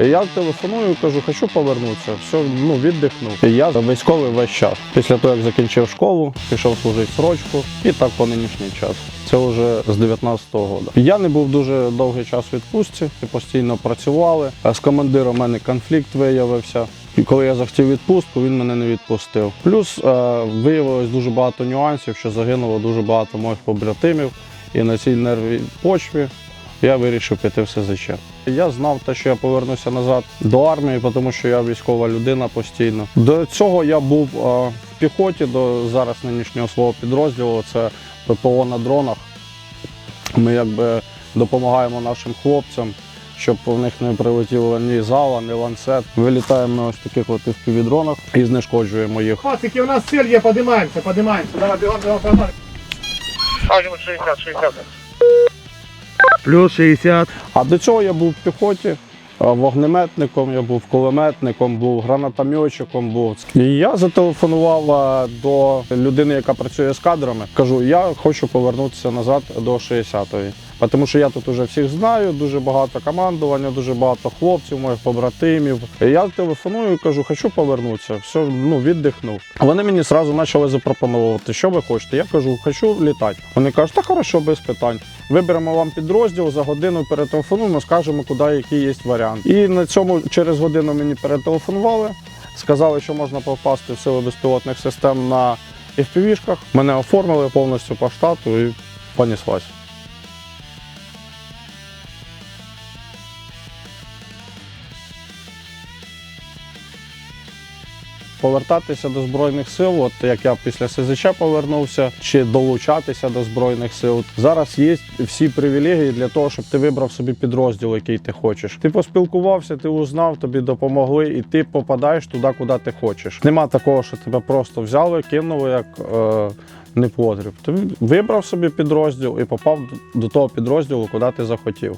Я телефоную, кажу, хочу повернутися. Все, ну віддихнув. І я військовий весь час. Після того, як закінчив школу, пішов служити срочку, і так по нинішній час. Це вже з 19-го року. Я не був дуже довгий час в відпустці, постійно працювали. А З командиром мене конфлікт виявився. І коли я захотів відпустку, він мене не відпустив. Плюс е, виявилось дуже багато нюансів, що загинуло дуже багато моїх побратимів. І на цій нервій почві я вирішив піти в СЗЧ. Я знав те, що я повернуся назад до армії, тому що я військова людина постійно. До цього я був е, в піхоті до зараз нинішнього свого підрозділу. Це ППО на дронах. Ми якби допомагаємо нашим хлопцям, щоб в них не прилетіло ні зала, ні ланцет. Вилітаємо на ось таких от півдронах і знешкоджуємо їх. Пацики, у нас цель є, подимаємося, подимаємося. Давай, бігом, бігом, бігом. 60, 60. Плюс 60. А до цього я був в піхоті, вогнеметником, я був кулеметником, був гранатометчиком. Був. І я зателефонував до людини, яка працює з кадрами. Кажу, я хочу повернутися назад до 60-ї. Тому що я тут уже всіх знаю, дуже багато командування, дуже багато хлопців, моїх побратимів. Я телефоную і кажу, хочу повернутися. Все, ну віддихнув. Вони мені одразу почали запропонувати, що ви хочете. Я кажу, хочу літати. Вони кажуть, та хорошо, без питань. Виберемо вам підрозділ за годину перетелефонуємо, скажемо, куди який є варіант. І на цьому через годину мені перетелефонували. Сказали, що можна попасти в сили безпілотних систем на FPV-шках. Мене оформили повністю по штату і понеслась. Повертатися до Збройних сил, от як я після СЗЧ повернувся, чи долучатися до Збройних сил. Зараз є всі привілегії для того, щоб ти вибрав собі підрозділ, який ти хочеш. Ти поспілкувався, ти узнав, тобі допомогли, і ти попадаєш туди, куди ти хочеш. Нема такого, що тебе просто взяли, кинули як е, непотріб. Ти вибрав собі підрозділ і попав до того підрозділу, куди ти захотів.